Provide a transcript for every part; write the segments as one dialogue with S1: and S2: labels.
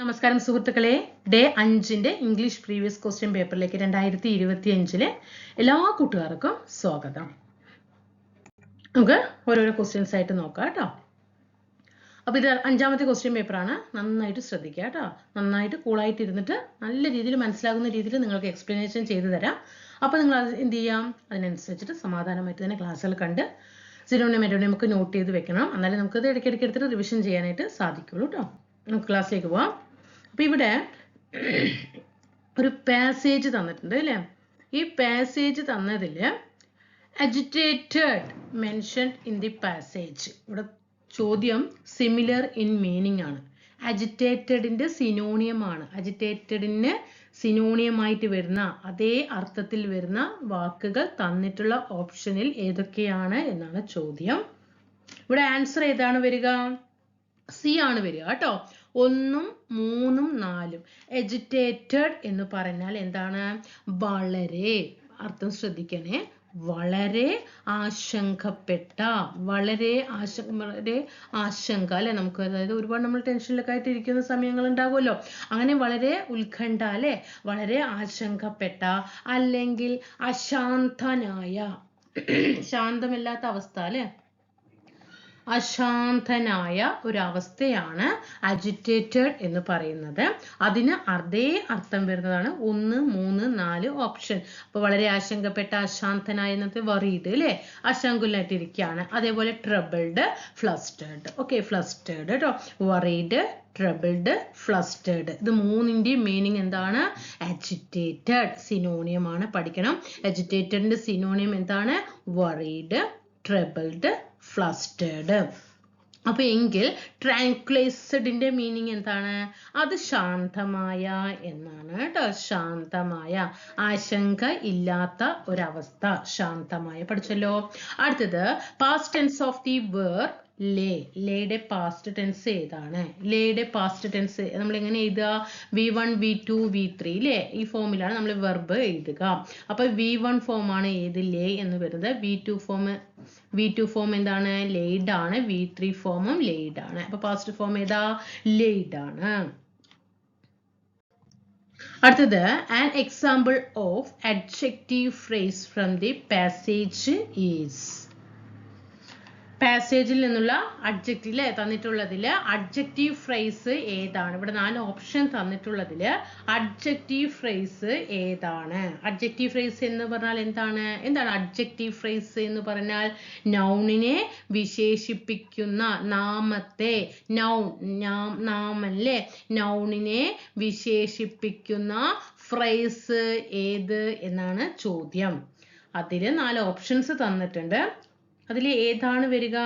S1: നമസ്കാരം സുഹൃത്തുക്കളെ. ഡേ അഞ്ചിന്റെ ഇംഗ്ലീഷ് പ്രീവിയസ് ക്വസ്റ്റ്യൻ പേപ്പറിലേക്ക് രണ്ടായിരത്തി ഇരുപത്തി അഞ്ചിലെ എല്ലാ കൂട്ടുകാർക്കും സ്വാഗതം. നമുക്ക് ഓരോരോ ക്വസ്റ്റ്യൻസ് ആയിട്ട് നോക്കാം കേട്ടോ. അപ്പോൾ ഇത് അഞ്ചാമത്തെ ക്വസ്റ്റ്യൻ പേപ്പറാണ് നന്നായിട്ട് ശ്രദ്ധിക്കുക കേട്ടോ. നന്നായിട്ട് കൂളായിട്ട് ഇരുന്നിട്ട് നല്ല രീതിയിൽ മനസ്സിലാകുന്ന രീതിയിൽ നിങ്ങൾക്ക് എക്സ്പ്ലനേഷൻ ചെയ്തു തരാം. അപ്പോൾ നിങ്ങൾ അത് എന്ത് ചെയ്യാം? അതിനനുസരിച്ചിട്ട് സമാധാനമായിട്ട് തന്നെ ക്ലാസ്സുകൾ കണ്ട് സിനിമ മെറ്റോണിയം ഒക്കെ നോട്ട് ചെയ്ത് വെക്കണം. എന്നാലേ നമുക്കത് ഇടയ്ക്കിടയ്ക്ക് എടുത്തിട്ട് റിവിഷൻ ചെയ്യാനായിട്ട് സാധിക്കുള്ളൂ കേട്ടോ. നമുക്ക് ക്ലാസ്സിലേക്ക് പോവാം. അപ്പോൾ ഇവിടെ ഒരു പാസേജ് തന്നിട്ടുണ്ട് അല്ലേ? ഈ passage തന്നതിൽ agitated mentioned in the passage ഇവിടെ ചോദ്യം സിമിലർ ഇൻ മീനിങ് ആണ്. അജിറ്റേറ്റഡിന്റെ സിനോണിയമാണ് അജിറ്റേറ്റഡിന് സിനോണിയമായിട്ട് വരുന്ന അതേ അർത്ഥത്തിൽ വരുന്ന വാക്കുകൾ തന്നിട്ടുള്ള ഓപ്ഷനിൽ ഏതൊക്കെയാണ് എന്നാണ് ചോദ്യം. ഇവിടെ ആൻസർ ഏതാണ് വരിക? സി ആണ് വരിക കേട്ടോ. ഒന്നും മൂന്നും നാലും. എജിറ്റേറ്റഡ് എന്ന് പറഞ്ഞാൽ എന്താണ്? വളരെ. അർത്ഥം ശ്രദ്ധിക്കണേ. വളരെ ആശങ്കപ്പെട്ട വളരെ ആശ വളരെ ആശങ്ക അല്ലെ നമുക്ക്? അതായത് ഒരുപാട് നമ്മൾ ടെൻഷനിലൊക്കെ ആയിട്ട് ഇരിക്കുന്ന സമയങ്ങൾ ഉണ്ടാകുമല്ലോ അങ്ങനെ വളരെ ഉത്കണ്ഠ അല്ലെ? വളരെ ആശങ്കപ്പെട്ട അല്ലെങ്കിൽ അശാന്തനായ ശാന്തമില്ലാത്ത അവസ്ഥ അല്ലെ? അശാന്തനായ ഒരു അവസ്ഥയാണ് അജിറ്റേറ്റഡ് എന്ന് പറയുന്നത്. അതിന് അതേ അർത്ഥം വരുന്നതാണ് ഒന്ന് മൂന്ന് നാല് ഓപ്ഷൻ അപ്പൊ വളരെ ആശങ്കപ്പെട്ട അശാന്തനായ എന്നത് വറീഡ് അല്ലെ അശങ്കുലായിട്ടിരിക്കുകയാണ് അതേപോലെ ട്രബിൾഡ് ഫ്ലസ്റ്റേർഡ് ഓക്കെ ഫ്ലസ്റ്റേർഡ് കേട്ടോ വറീഡ് ട്രബിൾഡ് ഫ്ലസ്റ്റേർഡ് ഇത് മൂന്നിന്റെയും മീനിങ് എന്താണ്? അജിറ്റേറ്റഡ് സിനോണിയമാണ് പഠിക്കണം. അജിറ്റേറ്റഡിന്റെ സിനോണിയം എന്താണ്? വറീഡ് ട്രബിൾഡ് ഫ്ലസ്റ്റേർഡ് അപ്പൊ എങ്കിൽ ട്രാങ്ക്ലൈസ്ഡിന്റെ മീനിങ് എന്താണ്? അത് ശാന്തമായ എന്നാണ് കേട്ടോ. ശാന്തമായ. ആശങ്ക ഇല്ലാത്ത ഒരവസ്ഥ. ശാന്തമായ. പഠിച്ചല്ലോ. അടുത്തത് past tense of the verb lay ലേയുടെ past tense ഏതാണ്? ലേയുടെ പാസ്റ്റ് ടെൻസ് നമ്മൾ എങ്ങനെ എഴുതുക? V one V two V three lay ഈ ഫോമിലാണ് നമ്മൾ വെർബ് എഴുതുക. അപ്പൊ വി വൺ ഫോം ആണ് ഏത് ലേ എന്ന് വരുന്നത്? V two form V two form എന്താണ്? ലെയ്ഡ് ആണ്. വി ത്രീ ഫോമും ലെയ്ഡ് ആണ്. അപ്പൊ പാസ്റ്റ് ഫോം ഏതാ? ലെയ്ഡ് ആണ്. അടുത്തത് an example of adjective phrase from the passage is പാസേജിൽ നിന്നുള്ള അഡ്ജക്റ്റീവ് തന്നിട്ടുള്ളതിൽ അഡ്ജക്റ്റീവ് ഫ്രേസ് ഏതാണ്? ഇവിടെ നാല് ഓപ്ഷൻ തന്നിട്ടുള്ളതിൽ അഡ്ജക്റ്റീവ് ഫ്രേസ് ഏതാണ്? അഡ്ജക്റ്റീവ് ഫ്രേസ് എന്ന് പറഞ്ഞാൽ എന്താണ്? എന്താണ് അഡ്ജക്റ്റീവ് ഫ്രേസ് എന്ന് പറഞ്ഞാൽ നൗണിനെ വിശേഷിപ്പിക്കുന്ന നാമത്തെ നൗൺ നാമല്ലേ? നൗണിനെ വിശേഷിപ്പിക്കുന്ന ഫ്രേസ് ഏത് എന്നാണ് ചോദ്യം. അതിൽ നാല് ഓപ്ഷൻസ് തന്നിട്ടുണ്ട്. അതിൽ ഏതാണ് വരിക?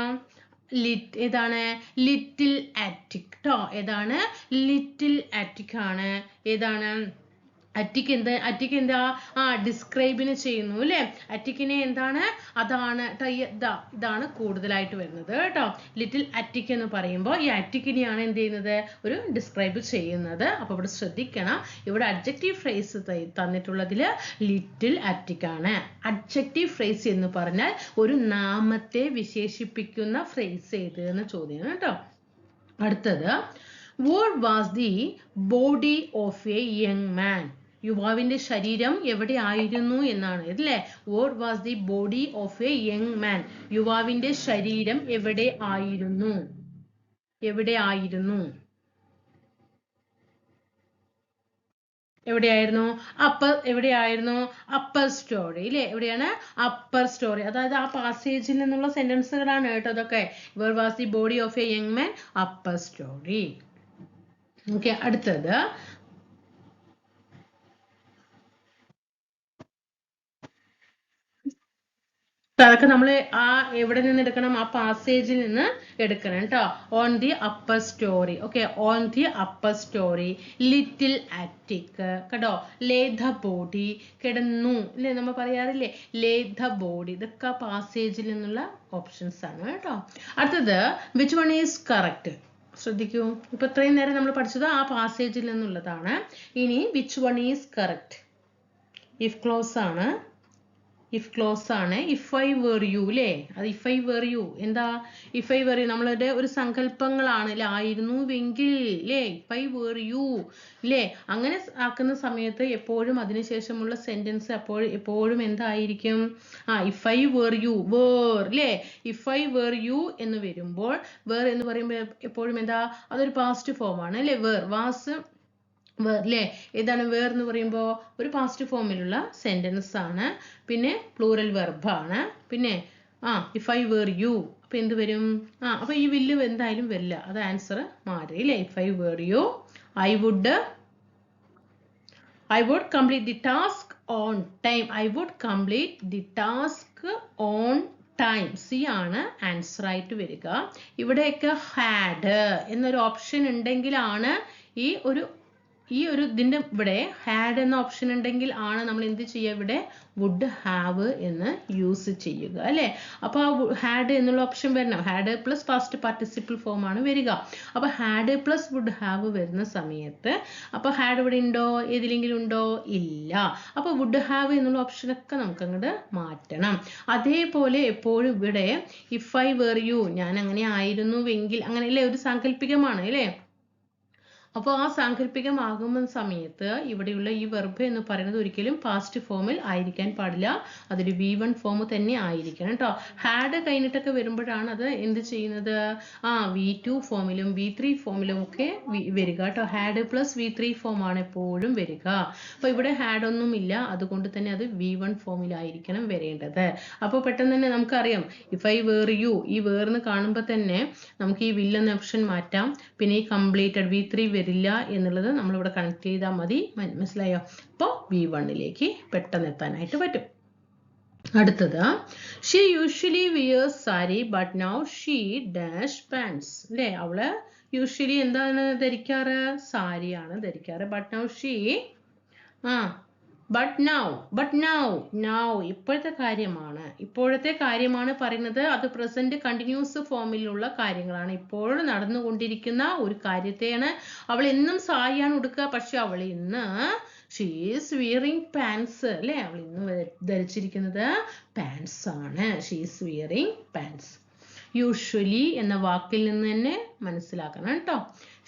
S1: ലിറ്റ് ഏതാണ്? ലിറ്റിൽ ആറ്റിക് ട്ടോ ഏതാണ്? ലിറ്റിൽ ആറ്റിക് ആണ്. ഏതാണ്? അറ്റിക് എന്ത് അറ്റിക് എന്താ? ആ ഡിസ്ക്രൈബിന് ചെയ്യുന്നു അല്ലേ? അറ്റിക്കിനെ എന്താണ്? അതാണ് ഇതാ ഇതാണ് കൂടുതലായിട്ട് വരുന്നത് കേട്ടോ. ലിറ്റിൽ അറ്റിക് എന്ന് പറയുമ്പോൾ ഈ അറ്റിക്കിനെയാണ് എന്ത് ചെയ്യുന്നത്? ഒരു ഡിസ്ക്രൈബ് ചെയ്യുന്നത്. അപ്പോൾ ഇവിടെ ശ്രദ്ധിക്കണം. ഇവിടെ അഡ്ജക്റ്റീവ് ഫ്രേസ് തന്നിട്ടുള്ളതിൽ ലിറ്റിൽ അറ്റിക് ആണ്. അഡ്ജക്റ്റീവ് ഫ്രേസ് എന്ന് പറഞ്ഞാൽ ഒരു നാമത്തെ വിശേഷിപ്പിക്കുന്ന ഫ്രേസ് ഏത് എന്ന് ചോദ്യമാണ് കേട്ടോ. അടുത്തത് what was the body of a young man യുവാവിന്റെ ശരീരം എവിടെ ആയിരുന്നു എന്നാണ് അല്ലേ? What was the body of a young man യുവാവിന്റെ ശരീരം എവിടെ ആയിരുന്നു? എവിടെ ആയിരുന്നു? എവിടെയായിരുന്നു? അപ്പർ എവിടെയായിരുന്നു? അപ്പർ സ്റ്റോറി അല്ലേ എവിടെയാണ്? അപ്പർ സ്റ്റോറി അതായത് ആ പാസേജിൽ നിന്നുള്ള സെന്റൻസുകളാണ് കേട്ടോ അതൊക്കെ where was the body of a young man upper storey okay അടുത്തത്. അതൊക്കെ നമ്മൾ ആ എവിടെ നിന്ന് എടുക്കണം? ആ പാസേജിൽ നിന്ന് എടുക്കണം കേട്ടോ on the upper storey okay on the upper storey little attic കേട്ടോ ലേ ദ ബോഡി കിടന്നു. അല്ലേ നമ്മൾ പറയാറില്ലേ? ലേ ദ ബോഡി ഇതൊക്കെ ആ പാസേജിൽ നിന്നുള്ള ഓപ്ഷൻസ് ആണ് കേട്ടോ. അടുത്തത് വിച്ച് വൺ ഈസ് കറക്റ്റ് ശ്രദ്ധിക്കൂ. ഇപ്പൊ ഇത്രയും നേരം നമ്മൾ പഠിച്ചത് ആ പാസേജിൽ നിന്നുള്ളതാണ്. ഇനി which one is correct if clause ആണ്. ഇഫ് ക്ലോസ് ആണ്. ഇഫ് ഐ വേർ യു അല്ലേ അത് ഇഫ് ഐ വേർ യു എന്താ? ഇഫ് ഐ വേർ യു നമ്മളുടെ ഒരു സങ്കല്പങ്ങളാണ് അല്ലെ ആയിരുന്നുവെങ്കിൽ അല്ലേ ഇഫ് ഐ വേർ യു അല്ലേ അങ്ങനെ ആക്കുന്ന സമയത്ത് എപ്പോഴും അതിനുശേഷമുള്ള സെന്റൻസ് അപ്പോൾ എപ്പോഴും എന്തായിരിക്കും? ആ if I were you were അല്ലേ ഇഫ് ഐ വേർ യു എന്ന് വരുമ്പോൾ വേർ എന്ന് പറയുമ്പോൾ എപ്പോഴും എന്താ? അതൊരു പാസ്റ്റ് ഫോം ആണ് അല്ലേ വേർ വാസ് അല്ലേ ഏതാണ് വേർ എന്ന് പറയുമ്പോൾ ഒരു പാസ്റ്റ് ഫോമിലുള്ള സെന്റൻസ് ആണ്. പിന്നെ പ്ലൂറൽ വെർബാണ് പിന്നെ ആ ഇഫ് ഐ വേർ യു അപ്പൊ എന്ത് വരും? ആ അപ്പൊ ഈ വില്ല് എന്തായാലും വരില്ല. അത് ആൻസർ മാറി അല്ലേ if I were you I would I would complete the task on time I would complete the task on time C ആണ് ആൻസർ ആയിട്ട് വരിക. ഇവിടെയൊക്കെ ഹാഡ് എന്നൊരു ഓപ്ഷൻ ഉണ്ടെങ്കിലാണ് ഈ ഒരു ഈ ഒരു ഇതിന്റെ ഇവിടെ ഹാഡ് എന്ന ഓപ്ഷൻ ഉണ്ടെങ്കിൽ ആണ് നമ്മൾ എന്ത് ചെയ്യുക? ഇവിടെ വുഡ് ഹാവ് എന്ന് യൂസ് ചെയ്യുക അല്ലെ? അപ്പോൾ ആ ഹാഡ് എന്നുള്ള ഓപ്ഷൻ വരണം. Had plus past participle form ആണ് വരിക. അപ്പോൾ ഹാഡ് പ്ലസ് വുഡ് ഹാവ് വരുന്ന സമയത്ത് അപ്പോൾ ഹാഡ് ഇവിടെ ഉണ്ടോ? ഏതിലെങ്കിലും ഉണ്ടോ? ഇല്ല. അപ്പോൾ വുഡ് ഹാവ് എന്നുള്ള ഓപ്ഷനൊക്കെ നമുക്ക് അങ്ങോട്ട് മാറ്റണം. അതേപോലെ എപ്പോഴും ഇവിടെ ഇഫ് ഐ വെർ യു ഞാൻ അങ്ങനെ ആയിരുന്നുവെങ്കിൽ അങ്ങനെ അല്ലേ? ഒരു സാങ്കല്പികമാണ് അല്ലേ? അപ്പോൾ ആ സാങ്കല്പികമാകുന്ന സമയത്ത് ഇവിടെയുള്ള ഈ വെർബ് എന്ന് പറയുന്നത് ഒരിക്കലും പാസ്റ്റ് ഫോമിൽ ആയിരിക്കാൻ പാടില്ല. അതൊരു വി വൺ ഫോം തന്നെ ആയിരിക്കണം കേട്ടോ ഹാഡ് കഴിഞ്ഞിട്ടൊക്കെ വരുമ്പോഴാണ് അത് എന്ത് ചെയ്യുന്നത്? ആ വി ടു ഫോമിലും വി ത്രീ ഫോമിലും ഒക്കെ വരിക കേട്ടോ had plus V three form ആണ് എപ്പോഴും വരിക. അപ്പോൾ ഇവിടെ ഹാഡ് ഒന്നും ഇല്ല. അതുകൊണ്ട് തന്നെ അത് വി വൺ ഫോമിലായിരിക്കണം വരേണ്ടത്. അപ്പോൾ പെട്ടെന്ന് തന്നെ നമുക്കറിയാം. ഇഫ് ഐ വേർ യു ഈ വേർന്ന് കാണുമ്പോൾ തന്നെ നമുക്ക് ഈ വില്ലെന്ന ഓപ്ഷൻ മാറ്റാം. പിന്നെ ഈ കംപ്ലീറ്റഡ് വി ത്രീ വരില്ല എന്നുള്ളത് നമ്മളിവിടെ കണക്ട് ചെയ്താൽ മതി. മനസ്സിലായോ? അപ്പോൾ വി വണ്ണിലേക്ക് പെട്ടെന്ന് എത്താനായിട്ട് പറ്റും. അടുത്തത് she usually wears sari but now she dash pants അല്ലേ അവൾ യൂഷ്വലി എന്താണ് ധരിക്കാറ്? സാരിയാണ് ധരിക്കാറ്. But now she uh but now but now now ഇപ്പോഴത്തെ കാര്യമാണ്. ഇപ്പോഴത്തെ കാര്യമാണ് പറയുന്നത് അത് പ്രസന്റ് കണ്ടിന്യൂസ് ഫോമിലുള്ള കാര്യങ്ങളാണ്. ഇപ്പോഴും നടന്നുകൊണ്ടിരിക്കുന്ന ഒരു കാര്യത്തെയാണ് അവൾ എന്നും സാരിയാണ് ഉടുക്കുക. പക്ഷെ അവൾ ഇന്ന് ഷീസ് വിയറിങ് പാൻസ് അല്ലേ? അവൾ ഇന്ന് ധരിച്ചിരിക്കുന്നത് പാൻസ് ആണ്. ഷീസ് വിയറിങ് പാൻസ് യൂഷ്വലി എന്ന വാക്കിൽ നിന്ന് തന്നെ മനസ്സിലാക്കണം കേട്ടോ.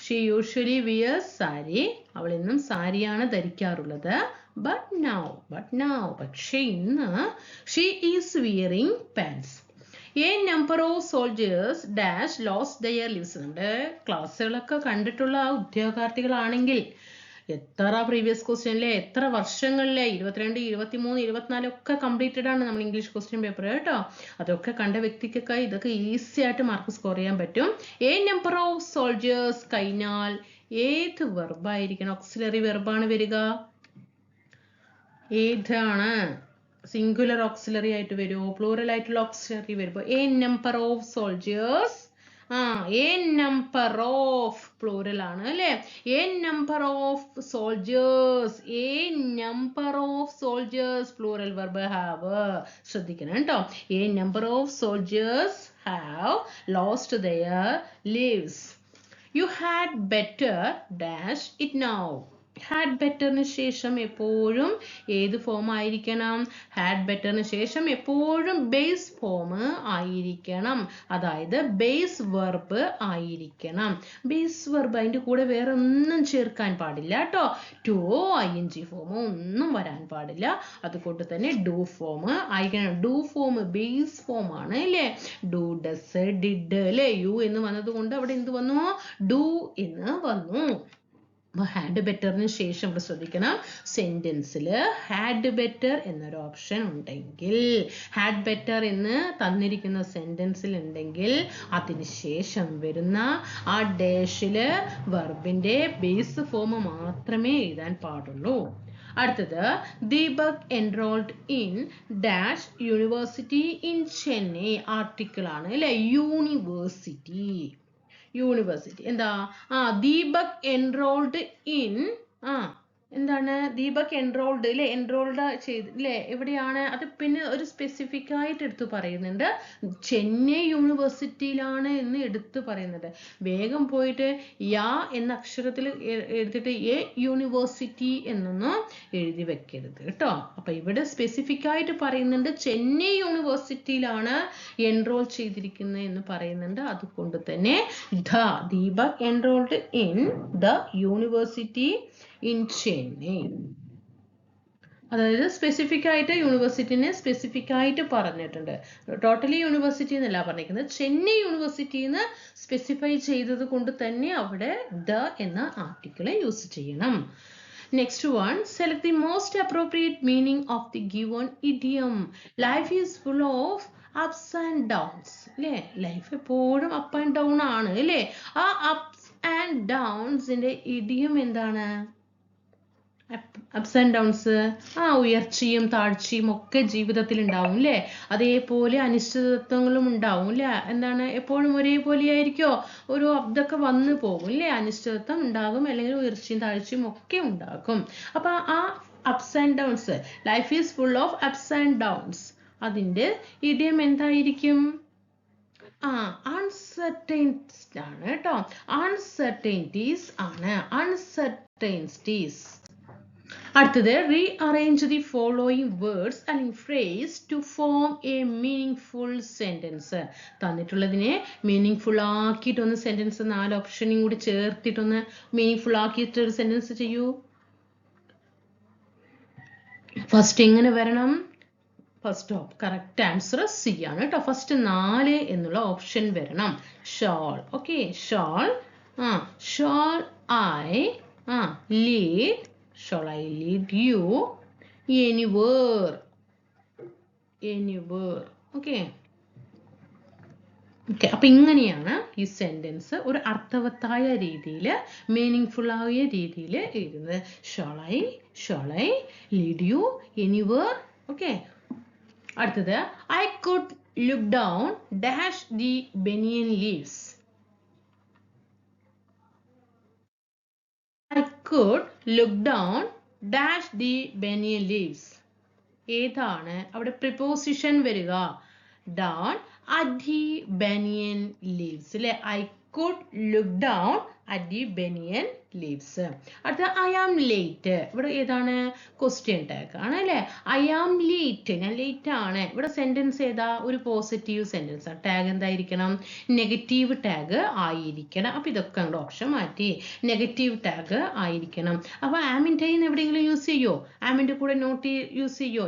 S1: ഷീ യൂഷ്വലി വിയേഴ്സ് സാരി അവൾ എന്നും സാരിയാണ് ധരിക്കാറുള്ളത്. ബട്ട് നൗ ബട്ട് നൗ പക്ഷേ ഇന്ന് she is wearing pants a number of soldiers dash lose their lives നമ്മുടെ ക്ലാസ്സുകളൊക്കെ കണ്ടിട്ടുള്ള ആ ഉദ്യോഗാർത്ഥികളാണെങ്കിൽ എത്ര പ്രീവിയസ് ക്വസ്റ്റ്യനിലെ എത്ര വർഷങ്ങളിലെ ഇരുപത്തിരണ്ട് ഇരുപത്തിമൂന്ന് ഇരുപത്തിനാല് ഒക്കെ കംപ്ലീറ്റഡ് ആണ് നമ്മൾ ഇംഗ്ലീഷ് ക്വസ്റ്റ്യൻ പേപ്പർ കേട്ടോ. അതൊക്കെ കണ്ട വ്യക്തിക്കൊക്കെ ഇതൊക്കെ ഈസി ആയിട്ട് മാർക്ക് സ്കോർ ചെയ്യാൻ പറ്റും. എ നമ്പർ ഓഫ് സോൾജേഴ്സ് കഴിഞ്ഞാൽ ഏത് വെർബായിരിക്കണം ഓക്സിലറി വെർബാണ് വരിക. ഏതാണ്? സിംഗുലർ ഓക്സിലറി ആയിട്ട് വരുമോ പ്ലൂറൽ ആയിട്ടുള്ള ഓക്സിലറി വരുമ്പോൾ എ നമ്പർ ഓഫ് സോൾജേഴ്സ് ആ എ നമ്പർ ഓഫ് പ്ലൂറൽ ആണ് അല്ലെ? A number of soldiers a number of soldiers plural verb have ശ്രദ്ധിക്കണം കേട്ടോ a number of soldiers have lost their leaves you had better dash it now had ബെറ്ററിന് ശേഷം എപ്പോഴും ഏത് form ആയിരിക്കണം? Had ബെറ്ററിന് ശേഷം എപ്പോഴും ബേസ് ഫോം ആയിരിക്കണം. അതായത് ബേസ് വെർബ് ആയിരിക്കണം. ബേസ് വെർബ് അതിന്റെ കൂടെ വേറെ ഒന്നും ചേർക്കാൻ പാടില്ല കേട്ടോ ടു ഐ എൻ ജി ഫോമോ ഒന്നും വരാൻ പാടില്ല. അതുകൊണ്ട് തന്നെ ഡു ഫോം ആയിരിക്കണം. ഡു ഫോം ബേസ് ഫോം ആണ് അല്ലേ? ഡു ഡസ് ഡിഡ് അല്ലേ യു എന്ന് വന്നതുകൊണ്ട് അവിടെ എന്ത് വന്നു? ഡു എന്ന് വന്നു. ഹാഡ് ബെറ്ററിന് ശേഷം ഇവിടെ ശ്രദ്ധിക്കണം. സെന്റൻസിൽ ഹാഡ് ബെറ്റർ എന്നൊരു ഓപ്ഷൻ ഉണ്ടെങ്കിൽ ഹാഡ് ബെറ്റർ എന്ന് തന്നിരിക്കുന്ന സെന്റൻസിൽ ഉണ്ടെങ്കിൽ അതിന് ശേഷം വരുന്ന ആ ഡേഷിൽ വെർബിന്റെ ബേസ് ഫോം മാത്രമേ എഴുതാൻ പാടുള്ളൂ. അടുത്തത് Deepak enrolled in dash university in Chennai article ആണ് അല്ലെ? യൂണിവേഴ്സിറ്റി യൂണിവേഴ്സിറ്റി എന്താ? ആ ദീപക് എൻറോൾഡ് ഇൻ ആ എന്താണ് ദീപക് എൻറോൾഡ് അല്ലേ എൻറോൾഡ് ചെയ്ത് അല്ലേ എവിടെയാണ് അത് പിന്നെ ഒരു സ്പെസിഫിക് ആയിട്ട് എടുത്തു പറയുന്നുണ്ട്. ചെന്നൈ യൂണിവേഴ്സിറ്റിയിലാണ് എന്ന് എടുത്തു പറയുന്നുണ്ട്. വേഗം പോയിട്ട് യാ എന്ന അക്ഷരത്തിൽ എടുത്തിട്ട് എ യൂണിവേഴ്സിറ്റി എന്നൊന്നും എഴുതി വെക്കരുത് കേട്ടോ. അപ്പൊ ഇവിടെ സ്പെസിഫിക് ആയിട്ട് പറയുന്നുണ്ട് ചെന്നൈ യൂണിവേഴ്സിറ്റിയിലാണ് എൻറോൾ ചെയ്തിരിക്കുന്നത് എന്ന് പറയുന്നുണ്ട്. അതുകൊണ്ട് തന്നെ the Deepak enrolled in the university in Chennai. അതായത് സ്പെസിഫിക് ആയിട്ട് യൂണിവേഴ്സിറ്റിനെ സ്പെസിഫിക് ആയിട്ട് പറഞ്ഞിട്ടുണ്ട്. ടോട്ടലി യൂണിവേഴ്സിറ്റി എന്നല്ല പറഞ്ഞിരിക്കുന്നത്. ചെന്നൈ യൂണിവേഴ്സിറ്റി എന്ന് സ്പെസിഫൈ ചെയ്തത് കൊണ്ട് തന്നെ അവിടെ ദ എന്ന ആർട്ടിക്കിൾ യൂസ് ചെയ്യണം. Next one select the most appropriate meaning of the given idiom life is full of ups and downs അല്ലേ ലൈഫ് എപ്പോഴും അപ്പ് ആൻഡ് ഡൗൺ ആണ് അല്ലേ ആ അപ്സ് ആൻഡ് ഡൗൺസിന്റെ ഇഡിയം എന്താണ്? അപ്സ് ആൻഡ് ഡൗൺസ് ആ ഉയർച്ചയും താഴ്ചയും ഒക്കെ ജീവിതത്തിൽ ഉണ്ടാവും അല്ലേ അതേപോലെ അനിശ്ചിതത്വങ്ങളും ഉണ്ടാവും അല്ലേ എന്താണ് എപ്പോഴും ഒരേപോലെ ആയിരിക്കോ ഒരു അബ്ദൊക്കെ വന്നു പോകും അല്ലേ അനിശ്ചിതത്വം ഉണ്ടാകും അല്ലെങ്കിൽ ഉയർച്ചയും താഴ്ചയും ഒക്കെ ഉണ്ടാകും. അപ്പൊ ആ ups and downs life is full of ups and downs അതിന്റെ ഇടിയം എന്തായിരിക്കും? ആ അൺസർട്ടൈൻസ് ആണ് കേട്ടോ. അൺസർട്ടൈന്റീസ് ആണ്. അൺസർട്ടൈന്റീസ് അടുത്തത് rearrange the following words അല്ലെങ്കിൽ phrase to form a meaningful sentence തന്നിട്ടുള്ളതിനെ meaningful ആക്കിയിട്ടൊന്ന് സെന്റൻസ് നാല് ഓപ്ഷനും കൂടി ചേർത്തിട്ടൊന്ന് മീനിങ് ഫുൾ ആക്കിയിട്ട് ഒരു സെന്റൻസ് ചെയ്യൂ. ഫസ്റ്റ് എങ്ങനെ വരണം? ഫസ്റ്റ് കറക്റ്റ് ആൻസർ സി ആണ് കേട്ടോ. ഫസ്റ്റ് നാല് എന്നുള്ള ഓപ്ഷൻ വരണം. ഷോൾ ഓക്കെ ഷോൾ ആ ഷോൾ ഐ ആ lead shall I lead you anywhere? Anywhere. Okay. Okay അപ്പൊ ഇങ്ങനെയാണ് ഈ സെന്റൻസ് ഒരു അർത്ഥവത്തായ രീതിയിൽ മീനിങ് ഫുൾ ആയ രീതിയിൽ എഴുതുന്നത് shall I shall I lead you anywhere okay അടുത്തത് I could look down dash the banyan leaves I look down dash the banyan leaves. ഏതാണ്? അവിടെ പ്രിപ്പോസിഷൻ വരിക. Down at the banyan leaves അല്ലെ I could look down at the banyan leaves അടുത്ത I am late ഇവിടെ ഏതാണ്? Question tag ആണ് അല്ലേ? I am late ഞാൻ ലേറ്റ് ആണ്. ഇവിടെ സെന്റൻസ് ഏതാ? ഒരു പോസിറ്റീവ് സെന്റൻസ് ആ ടാഗ് എന്തായിരിക്കണം? നെഗറ്റീവ് ടാഗ് ആയിരിക്കണം. അപ്പൊ ഇതൊക്കെ അങ്ങോട്ട് ഓപ്ഷൻ മാറ്റി. നെഗറ്റീവ് ടാഗ് ആയിരിക്കണം. അപ്പൊ ആമിന്റെ എവിടെയെങ്കിലും യൂസ് ചെയ്യോ? ആമിന്റെ കൂടെ നോട്ട് യൂസ് ചെയ്യോ?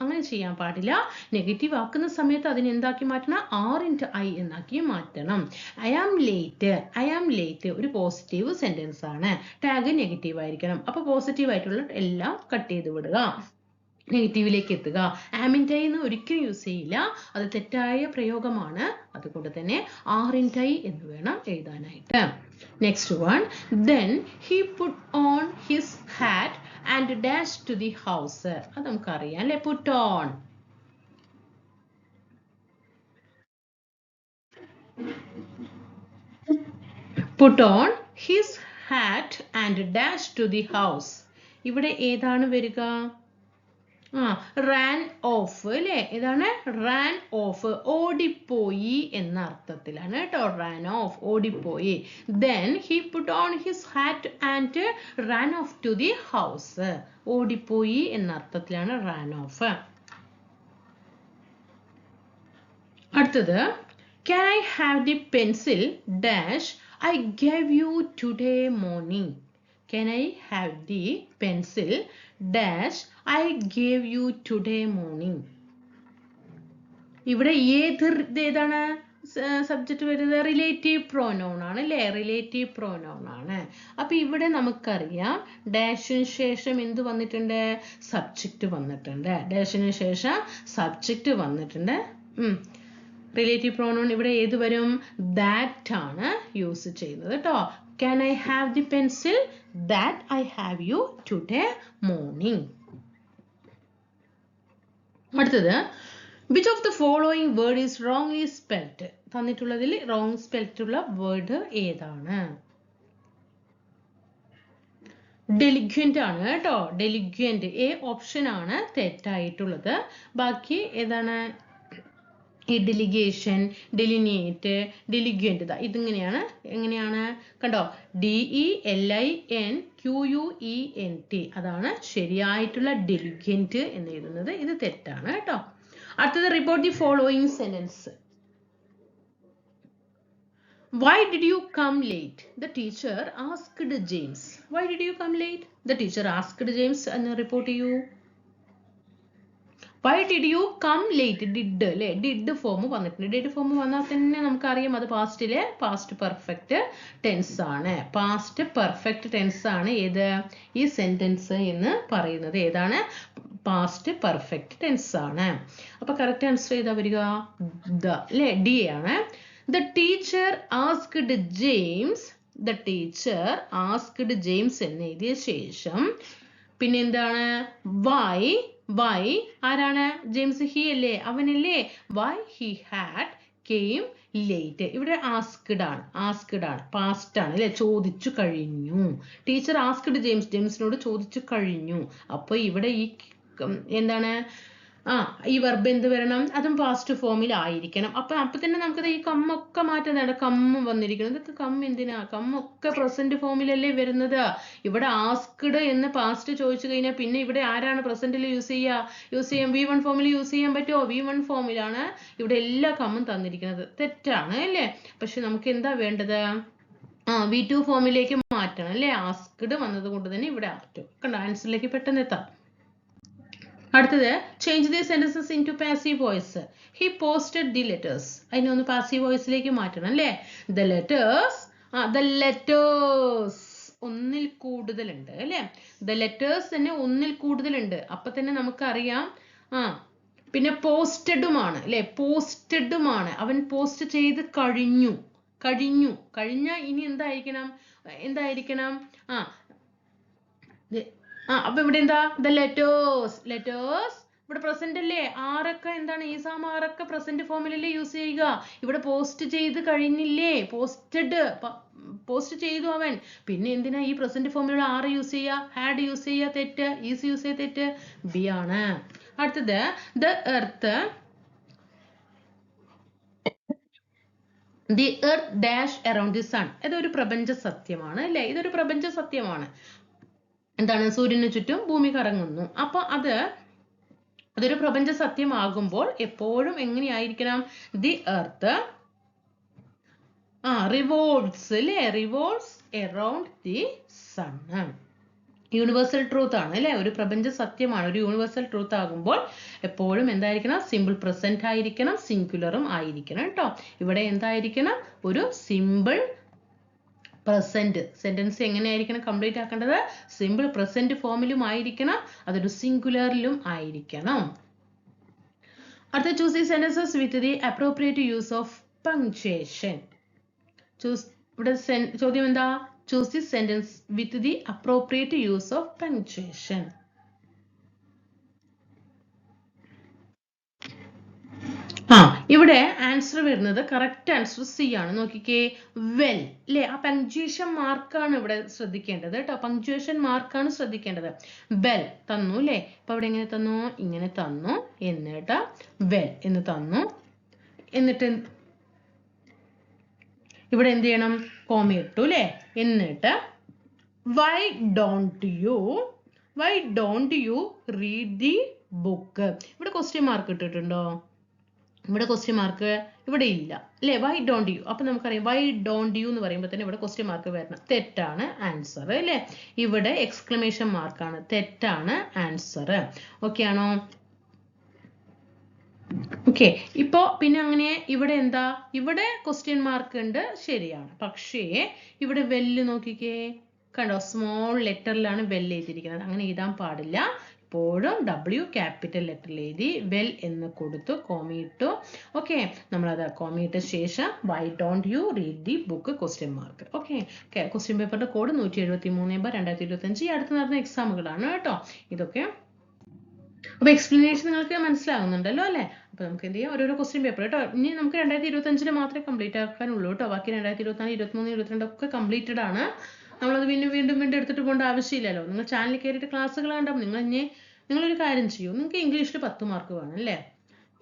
S1: അങ്ങനെ ചെയ്യാൻ പാടില്ല. നെഗറ്റീവ് ആക്കുന്ന സമയത്ത് അതിനെ എന്താക്കി മാറ്റണം? ആർ ഇന്റു ഐ എന്നാക്കി മാറ്റണം. I am late I am late ഒരു പോസിറ്റീവ് സെന്റൻസ് ആണ്. ടാഗ് നെഗറ്റീവ് ആയിരിക്കണം. അപ്പൊ പോസിറ്റീവ് ആയിട്ടുള്ള എല്ലാം കട്ട് ചെയ്ത് വിടുക. നെഗറ്റീവിലേക്ക് എത്തുക. ആമിന്റൈ എന്ന് ഒരിക്കലും യൂസ് ചെയ്യില്ല. അത് തെറ്റായ പ്രയോഗമാണ്. അതുകൊണ്ട് തന്നെ ആറിന്റൈ എന്ന് വേണം എഴുതാനായിട്ട്. Next one then he put on his hat and dash to the house അത് നമുക്കറിയാം അല്ലെ? Put on put on his hat and dash to the house ഇവിടെ ഏതാണ് വരിക? ആ റാൻ ഓഫ് അല്ലേ ഏതാണ് റാൻ ഓഫ് ഓടിപ്പോയി എന്ന അർത്ഥത്തിലാണ് കേട്ടോ. റാൻ ഓഫ് ഓടിപ്പോയി. Then he put on his hat and ran off to the house ഓടിപ്പോയി എന്ന അർത്ഥത്തിലാണ് റാൻ ഓഫ് അടുത്തത് can I have the pencil dash I gave you today morning. Can I have the pencil? Dash I gave you today morning. ഇവിടെ ഏത് ഏതാണ്? Subject വരുന്നത്? Relative pronoun ആണ് അല്ലേ? റിലേറ്റീവ് പ്രോനൗൺ ആണ്. അപ്പൊ ഇവിടെ നമുക്കറിയാം ഡാഷിന് ശേഷം എന്ത് വന്നിട്ടുണ്ട്? സബ്ജക്റ്റ് വന്നിട്ടുണ്ട്. ഡാഷിന് ശേഷം സബ്ജക്റ്റ് വന്നിട്ടുണ്ട്. റിലേറ്റീവ് പ്രോനൗൺ ഇവിടെ ഏത് വരും ദാറ്റ് ആണ് യൂസ് ചെയ്യുന്നത് കേട്ടോ can I have the pencil that I have you today morning അടുത്തത് which of the following word is wrongly spelt തന്നിട്ടുള്ളതിൽ wrong spelt ഉള്ള വേർഡ് ഏതാണ്? ഡെലിഗ്വന്റ് ആണ് കേട്ടോ ഡെലിഗ്വന്റ് എ ഓപ്ഷൻ ആണ് തെറ്റായിട്ടുള്ളത്. ബാക്കി ഏതാണ്? ഈ ഡെലിഗേഷൻ ഡെലിനിയേറ്റ് ഡെലിഗേറ്റ് ഇതാ ഇതിങ്ങനെയാണ് എങ്ങനെയാണ് കണ്ടോ D E L I N Q U E N T അതാണ് ശരിയായിട്ടുള്ള ഡെലിഗേറ്റ് എന്ന് എഴുതുന്നത് ഇത് തെറ്റാണ് കേട്ടോ അടുത്തത് report the following Why did you come late? The teacher asked James. Why did you come late? The teacher asked James and report to you. Why did you come late did അല്ലെ did form വന്നിട്ടുണ്ട്. Did form വന്നാൽ തന്നെ നമുക്കറിയാം അത് പാസ്റ്റിലെ past perfect tense ആണ്. Past perfect tense ആണ് ഏത്? ഈ സെന്റൻസ് എന്ന് പറയുന്നത്. ഏതാണ്? പാസ്റ്റ് പെർഫെക്റ്റ് ടെൻസ് ആണ്. അപ്പൊ കറക്റ്റ് ആൻസർ ചെയ്താ വരിക? ദ അല്ലെ ഡി ആണ്. The teacher asked James the teacher asked James എന്ന് എഴുതിയ ശേഷം പിന്നെന്താണ്? വൈ വൈ ആരാണ്? ജെയിംസ് ഹി അല്ലേ? അവനല്ലേ? Why he had came late ഇവിടെ ആസ്ക്ഡ് ആണ്. ആസ്ക്ഡ് ആണ്. പാസ്റ്റ് ആണ് അല്ലെ? ചോദിച്ചു കഴിഞ്ഞു. ടീച്ചർ ആസ്ക്ഡ് ജെയിംസ് ജെയിംസിനോട് ചോദിച്ചു കഴിഞ്ഞു. അപ്പൊ ഇവിടെ ഈ എന്താണ്? ആ ഈ വെർബ് എന്ത് വരണം? അതും പാസ്റ്റ് ഫോമിൽ ആയിരിക്കണം. അപ്പൊ അപ്പൊ തന്നെ നമുക്ക് ഈ കമ്മൊക്കെ മാറ്റുന്നതാണ്. കമ്മ് വന്നിരിക്കുന്നത്. ഇതൊക്കെ കമ്മ് എന്തിനാ? കമ്മൊക്കെ പ്രസന്റ് ഫോമിലല്ലേ വരുന്നത്? ഇവിടെ ആസ്ക്ഡ് എന്ന് പാസ്റ്റ് ചോദിച്ചു കഴിഞ്ഞാൽ പിന്നെ ഇവിടെ ആരാണ് പ്രസന്റിൽ യൂസ് ചെയ്യുക യൂസ് ചെയ്യാൻ വി വൺ ഫോമിൽ യൂസ് ചെയ്യാൻ പറ്റുമോ വി വൺ ഫോമിലാണ് ഇവിടെ എല്ലാ കമ്മും തന്നിരിക്കുന്നത്. തെറ്റാണ് അല്ലേ? പക്ഷെ നമുക്ക് എന്താ വേണ്ടത്? ആ വി ടു ഫോമിലേക്ക് മാറ്റണം അല്ലേ? ആസ്ക്ഡ് വന്നത് കൊണ്ട് തന്നെ ഇവിടെ മാറ്റും കണ്ടോ? ആൻസറിലേക്ക് പെട്ടെന്ന് എത്താം. അടുത്തത് change the sentences into passive voice he posted the letters അതിനെ ഒന്ന് പാസീവ് വോയിസിലേക്ക് മാറ്റണം അല്ലേ? ദ ലെറ്റേഴ്സ് ആ ദ ലെറ്റേഴ്സ് ഒന്നിൽ കൂടുതലുണ്ട് അല്ലേ? ദ ലെറ്റേഴ്സ് തന്നെ ഒന്നിൽ കൂടുതലുണ്ട്. അപ്പൊ തന്നെ നമുക്കറിയാം ആ പിന്നെ പോസ്റ്റഡുമാണ് അല്ലെ? പോസ്റ്റഡുമാണ് അവൻ പോസ്റ്റ് ചെയ്ത് കഴിഞ്ഞു. കഴിഞ്ഞു. കഴിഞ്ഞ ഇനി എന്തായിരിക്കണം? എന്തായിരിക്കണം? ആ ആ അപ്പൊ ഇവിടെ എന്താ? ദ ലെറ്റേഴ്സ് ലെറ്റേഴ്സ് ഇവിടെ പ്രസന്റ് അല്ലേ? ആറൊക്കെ എന്താണ്? ഈ സാം ആരൊക്കെ പ്രസന്റ് ഫോമിലല്ലേ യൂസ് ചെയ്യുക. ഇവിടെ പോസ്റ്റ് ചെയ്ത് കഴിഞ്ഞില്ലേ? പോസ്റ്റഡ് പോസ്റ്റ് ചെയ്തു അവൻ. പിന്നെ എന്തിനാ ഈ പ്രസന്റ് ഫോമിലുള്ള ആറ് യൂസ് ചെയ്യുക? ഹാഡ് യൂസ് ചെയ്യുക? തെറ്റ്. ഈസ് യൂസ് ചെയ്യുക? തെറ്റ്. ബി ആണ്. അടുത്തത് the earth the earth dash around the sun ഇതൊരു പ്രപഞ്ച സത്യമാണ് അല്ലേ? ഇതൊരു പ്രപഞ്ച സത്യമാണ്. എന്താണ് സൂര്യന് ചുറ്റും ഭൂമി കറങ്ങുന്നു. അപ്പൊ അത് അതൊരു പ്രപഞ്ച സത്യമാകുമ്പോൾ എപ്പോഴും എങ്ങനെയായിരിക്കണം? The earth. ആ റിവോൾസ് അല്ലേ revolves around the sun universal truth ആണ് അല്ലേ? ഒരു പ്രപഞ്ച സത്യമാണ്. ഒരു യൂണിവേഴ്സൽ ട്രൂത്ത് ആകുമ്പോൾ എപ്പോഴും എന്തായിരിക്കണം? സിമ്പിൾ പ്രസന്റ് ആയിരിക്കണം സിംഗുലറും ആയിരിക്കണം കേട്ടോ. ഇവിടെ എന്തായിരിക്കണം? ഒരു സിമ്പിൾ പ്രസന്റ് സെന്റൻസ് എങ്ങനെയായിരിക്കണം കംപ്ലീറ്റ് ആക്കേണ്ടത്? സിമ്പിൾ പ്രസന്റ് ഫോമിലും ആയിരിക്കണം അതൊരു സിംഗുലറിലും ആയിരിക്കണം. അടുത്ത choose the sentences with the appropriate use of punctuation choose ഇവിടെ ചോദ്യം എന്താ? Choose the sentence with the appropriate use of punctuation ആ ഇവിടെ ആൻസർ വരുന്നത് കറക്റ്റ് ആൻസർ സി ആണ്. നോക്കിക്കേ വെൽ അല്ലേ ആ പങ്ക്ച്വേഷൻ മാർക്കാണ് ഇവിടെ ശ്രദ്ധിക്കേണ്ടത് കേട്ടോ. പങ്ക്ച്വേഷൻ മാർക്കാണ് ശ്രദ്ധിക്കേണ്ടത്. വെൽ തന്നു അല്ലേ അപ്പൊ അവിടെ എങ്ങനെ തന്നു? ഇങ്ങനെ തന്നു. എന്നിട്ട് വെൽ എന്ന് തന്നു. എന്നിട്ട് ഇവിടെ എന്ത് ചെയ്യണം? കോമ ഇട്ടു അല്ലേ എന്നിട്ട് why don't you why don't you read the book ഇവിടെ ക്വസ്റ്റ്യൻ മാർക്ക് ഇട്ടിട്ടുണ്ടോ? ഇവിടെ ക്വസ്റ്റ്യൻ മാർക്ക് ഇവിടെ ഇല്ല. അല്ലേ? വൈ ഡോണ്ട് യു അപ്പൊ നമുക്കറിയാം വൈ ഡോണ്ട് യു എന്ന് പറയുമ്പോൾ തന്നെ ഇവിടെ ക്വസ്റ്റ്യൻ മാർക്ക് വരണം. തെറ്റാണ് ആൻസർ അല്ലേ? ഇവിടെ എക്സ്ക്ലമേഷൻ മാർക്കാണ് തെറ്റാണ് ആൻസർ ഓക്കെ ആണോ? ഓക്കെ ഇപ്പോ പിന്നെ അങ്ങനെ ഇവിടെ എന്താ? ഇവിടെ ക്വസ്റ്റ്യൻ മാർക്ക് ഉണ്ട് ശരിയാണ്. പക്ഷേ ഇവിടെ വെല്ല് നോക്കിക്കേ. കണ്ടോ? സ്മോൾ ലെറ്ററിലാണ് വെല്ല് എഴുതിയിരിക്കുന്നത്. അങ്ങനെ എഴുതാൻ പാടില്ല. എപ്പോഴും ഡബ്ല്യു ക്യാപിറ്റൽ ലെറ്ററിൽ എഴുതി വെൽ എന്ന് കൊടുത്തു കോമിയിട്ടു ഓക്കെ നമ്മളത് കോമിയിട്ട ശേഷം why don't you read the book question mark okay question പേപ്പറിന്റെ കോഡ് നൂറ്റി എഴുപത്തി മൂന്ന് ബൈ രണ്ടായിരത്തി ഇരുപത്തി അഞ്ച് അടുത്ത് നടന്ന എക്സാമുകളാണ് കേട്ടോ. ഇതൊക്കെ. അപ്പൊ എക്സ്പ്ലനേഷൻ നിങ്ങൾക്ക് മനസ്സിലാകുന്നുണ്ടല്ലോ അല്ലേ? അപ്പൊ നമുക്ക് എന്ത് ചെയ്യാം? ഓരോരോ ക്വസ്റ്റ്യൻ പേപ്പർ കേട്ടോ. ഇനി നമുക്ക് രണ്ടായിരത്തി ഇരുപത്തി അഞ്ചിന് മാത്രമേ കംപ്ലീറ്റ് ആക്കാനുള്ളൂ കേട്ടോ. ബാക്കി രണ്ടായിരത്തി ഇരുപത്തി നാല് ഇരുപത്തി മൂന്ന് ഇരുപത്തിരണ്ട് ഒക്കെ കംപ്ലീറ്റഡ് ആണ്. നമ്മളത് വീണ്ടും വീണ്ടും വീണ്ടും എടുത്തിട്ട് പോകേണ്ട ആവശ്യമില്ലല്ലോ. നിങ്ങൾ ചാനലിൽ കയറിയിട്ട് ക്ലാസ്സുകൾ കണ്ടാൽ നിങ്ങൾ ഇനി നിങ്ങളൊരു കാര്യം ചെയ്യൂ. നിങ്ങൾക്ക് ഇംഗ്ലീഷിൽ പത്ത് മാർക്ക് വേണം അല്ലേ?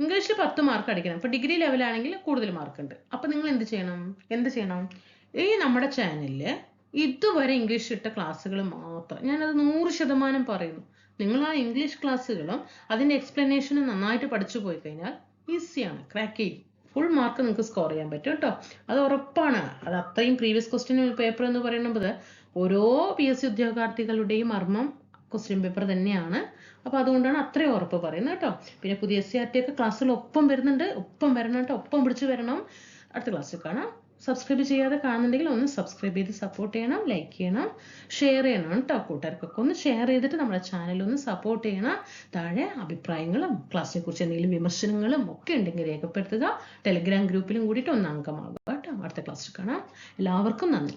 S1: ഇംഗ്ലീഷിൽ പത്ത് മാർക്ക് അടിക്കണം. ഇപ്പോൾ ഡിഗ്രി ലെവലാണെങ്കിൽ കൂടുതൽ മാർക്ക് ഉണ്ട്. അപ്പോൾ നിങ്ങൾ എന്ത് ചെയ്യണം? എന്ത് ചെയ്യണം? ഈ നമ്മുടെ ചാനലിൽ ഇതുവരെ ഇംഗ്ലീഷ് ഇട്ട ക്ലാസ്സുകൾ മാത്രം ഞാനത് നൂറ് ശതമാനം പറയുന്നു. നിങ്ങൾ ആ ഇംഗ്ലീഷ് ക്ലാസ്സുകളും അതിന്റെ എക്സ്പ്ലനേഷനും നന്നായിട്ട് പഠിച്ചു പോയി കഴിഞ്ഞാൽ ഈസിയാണ് ക്രാക്ക് ചെയ്യും. ഫുൾ മാർക്ക് നിങ്ങൾക്ക് സ്കോർ ചെയ്യാൻ പറ്റും കേട്ടോ. അത് ഉറപ്പാണ്. അത് അത്രയും പ്രീവിയസ് ക്വസ്റ്റ്യൻ പേപ്പർ എന്ന് പറയുന്നത് ഓരോ പി എസ് സി ഉദ്യോഗാർത്ഥികളുടെയും മർമ്മം ക്വസ്റ്റ്യൻ പേപ്പർ തന്നെയാണ്. അപ്പോൾ അതുകൊണ്ടാണ് അത്രയും ഉറപ്പ് പറയുന്നത് കേട്ടോ. പിന്നെ പുതിയ എസ് സി ആർ ടി ഒക്കെ ക്ലാസ്സുകൾ ഒപ്പം വരുന്നുണ്ട്. ഒപ്പം വരണം കേട്ടോ. ഒപ്പം പിടിച്ച് വരണം. അടുത്ത ക്ലാസ്സിൽ കാണാം. സബ്സ്ക്രൈബ് ചെയ്യാതെ കാണുന്നുണ്ടെങ്കിൽ ഒന്ന് സബ്സ്ക്രൈബ് ചെയ്ത് സപ്പോർട്ട് ചെയ്യണം ലൈക്ക് ചെയ്യണം ഷെയർ ചെയ്യണം കേട്ടോ കൂട്ടുകാർക്കൊക്കെ. ഒന്ന് ഷെയർ ചെയ്തിട്ട് നമ്മുടെ ചാനൽ ഒന്ന് സപ്പോർട്ട് ചെയ്യണം. താഴെ അഭിപ്രായങ്ങളും ക്ലാസ്സിനെ കുറിച്ച് എന്തെങ്കിലും വിമർശനങ്ങളും ഒക്കെ ഉണ്ടെങ്കിൽ രേഖപ്പെടുത്തുക. ടെലിഗ്രാം ഗ്രൂപ്പിലും കൂടിയിട്ട് ഒന്ന് അംഗമാകുക കേട്ടോ. അടുത്ത ക്ലാസ്സിൽ കാണാം. എല്ലാവർക്കും നന്ദി.